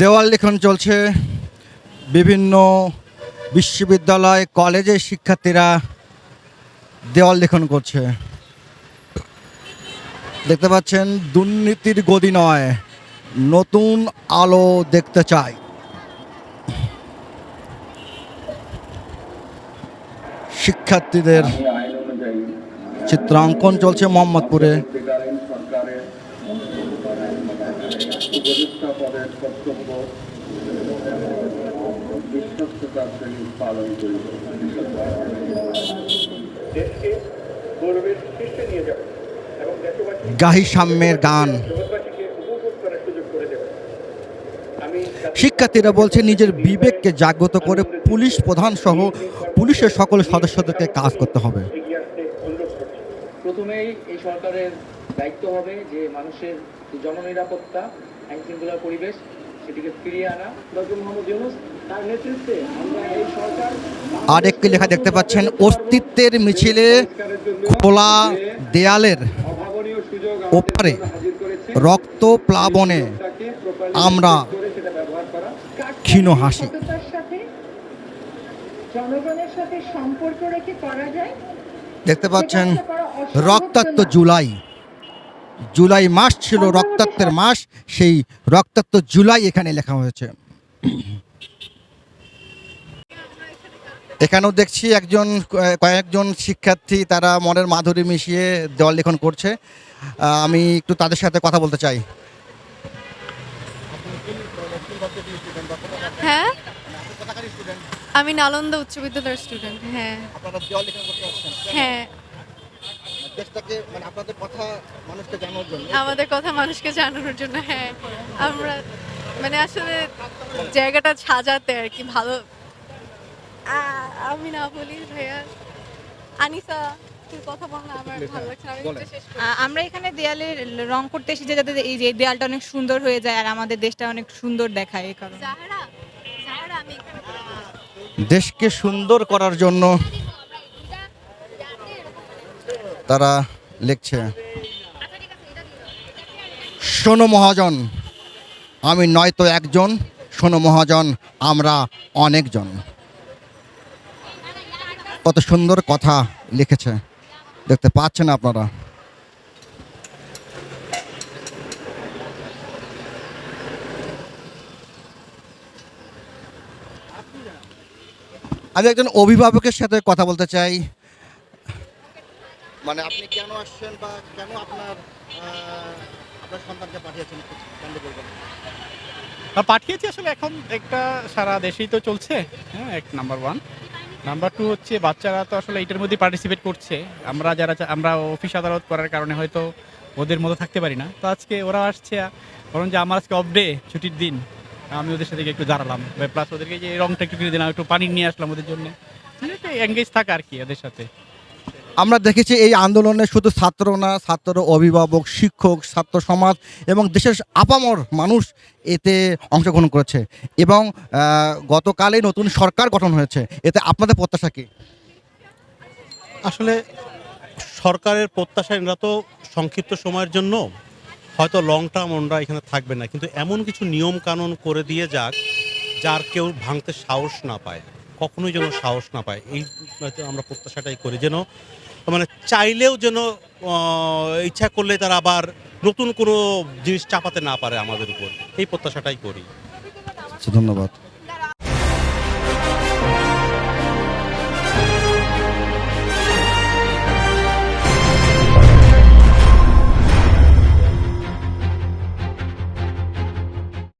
দেওয়াল লিখন চলছে। বিভিন্ন বিশ্ববিদ্যালয়, কলেজের শিক্ষার্থীরা দেওয়াল লিখন করছে। দেখতে পাচ্ছেন, দুর্নীতির গদি নয়, নতুন আলো দেখতে চাই। শিক্ষার্থীদের চিত্রাঙ্কন চলছে মোহাম্মদপুরে। উপদেষ্টা পদের কর্তব্য বিশ্বস্ততার সহিত পালন করিব। দেশকে গৌরবের শীর্ষে নিয়ে যাবে এবং দেশবাসী গাহি সাম্যের গান। শিক্ষার্থীরা বলছে নিজের বিবেককে জাগ্রত করে পুলিশ প্রধান সহ পুলিশের সকল সদস্যদেরকে কাজ করতে হবে। প্রথমেই এই সরকারের দায়িত্ব হবে যে মানুষের জননিরাপত্তা আইন শৃঙ্খলা পরিবেশ সেটিকে ফিরিয়ে আনা। ডক্টর মোহাম্মদ ইউনুস তার নেতৃত্বে আমরা এই সরকার আর একটি লেখা দেখতে পাচ্ছেন অস্তিত্বের মিছিলে খোলা দেয়ালের ওপারে রক্ত প্লাবনে আমরা ক্ষীণ হাসি। জনগণের সাথে সম্পর্ক রেখে করা যায়। দেখতে পাচ্ছেন রক্তাক্ত জুলাই। জুলাই মাস ছিল রক্তাক্তের মাস সেই রক্তাক্ত জুলাই এখানে লেখা হয়েছে। এখানেও দেখছি একজন কয়েকজন শিক্ষার্থী তারা মনের মাধুরী মিশিয়ে দেওয়াল লেখন করছে। আমি একটু তাদের সাথে কথা বলতে চাই। হ্যাঁ? আমি নালন্দা উচ্চ বিদ্যালয়ের স্টুডেন্ট হ্যাঁ। হ্যাঁ। দেশটাকে মানে আপনাদের কথা মানুষকে জানানোর জন্য। আমাদের কথা মানুষকে জানানোর জন্য হ্যাঁ। আমরা মানে আসলে জায়গাটা সাজাতে আর কি ভালো। আমি না বলি ভাইয়া। আনিসা তুই কথা বল আমার ভালো লাগছে না। আমি একটু শেষ করি। আ- আমরা এখানে দেয়ালে রং করতে এসেছি যাতে এই যে দেয়ালটা অনেক সুন্দর হয়ে যায় আর আমাদের দেশটা অনেক সুন্দর দেখায় এই কারণে। জাহরা জাহরা আমি দেশকে সুন্দর করার জন্য তারা লিখছে, শোনো মহাজন, আমি নয়তো একজন, শোনো মহাজন, আমরা অনেকজন। কত সুন্দর কথা লিখেছে, দেখতে পাচ্ছেন আপনারা। আমি একজন অভিভাবকের সাথে কথা বলতে চাই। মানে আপনি কেন আসছেন বা কেন আপনার আপনার সন্তানকে পাঠিয়েছেন জানতে বলবেন পাঠিয়েছি আসলে এখন একটা সারা দেশেই তো চলছে। হ্যাঁ এক নাম্বার ওয়ান নাম্বার টু হচ্ছে বাচ্চারা তো আসলে এটার মধ্যে পার্টিসিপেট করছে। আমরা যারা আমরা অফিস আদালত করার কারণে হয়তো ওদের মতো থাকতে পারি না। তো আজকে ওরা আসছে বরং যে আমার আজকে অফ ডে ছুটির দিন। আমি ওদের সাথে একটু দাঁড়ালাম। প্লাস ওদেরকে যে রংটা একটু কিনে দিলাম, একটু পানি নিয়ে আসলাম ওদের জন্য। এঙ্গেজ থাকা আর কি ওদের সাথে। আমরা দেখেছি এই আন্দোলনে শুধু ছাত্র না ছাত্র অভিভাবক শিক্ষক ছাত্র সমাজ এবং দেশের আপামর মানুষ এতে অংশগ্রহণ করেছে এবং আহ, গতকালই নতুন সরকার গঠন হয়েছে। এতে আপনাদের প্রত্যাশা কি? আসলে সরকারের প্রত্যাশা এরা তো সংক্ষিপ্ত সময়ের জন্য হয়তো লং টার্ম ওনরা এখানে থাকবে না। কিন্তু এমন কিছু নিয়ম কানুন করে দিয়ে যাক যার কেউ ভাঙতে সাহস না পায়। কখনোই যেন সাহস না পায়। এই আমরা প্রত্যাশাটাই করি যেন মানে চাইলেও যেন ইচ্ছা করলে তারা আবার নতুন কোনো জিনিস চাপাতে না পারে আমাদের উপর। এই প্রত্যাশাটাই করি। আচ্ছা, ধন্যবাদ।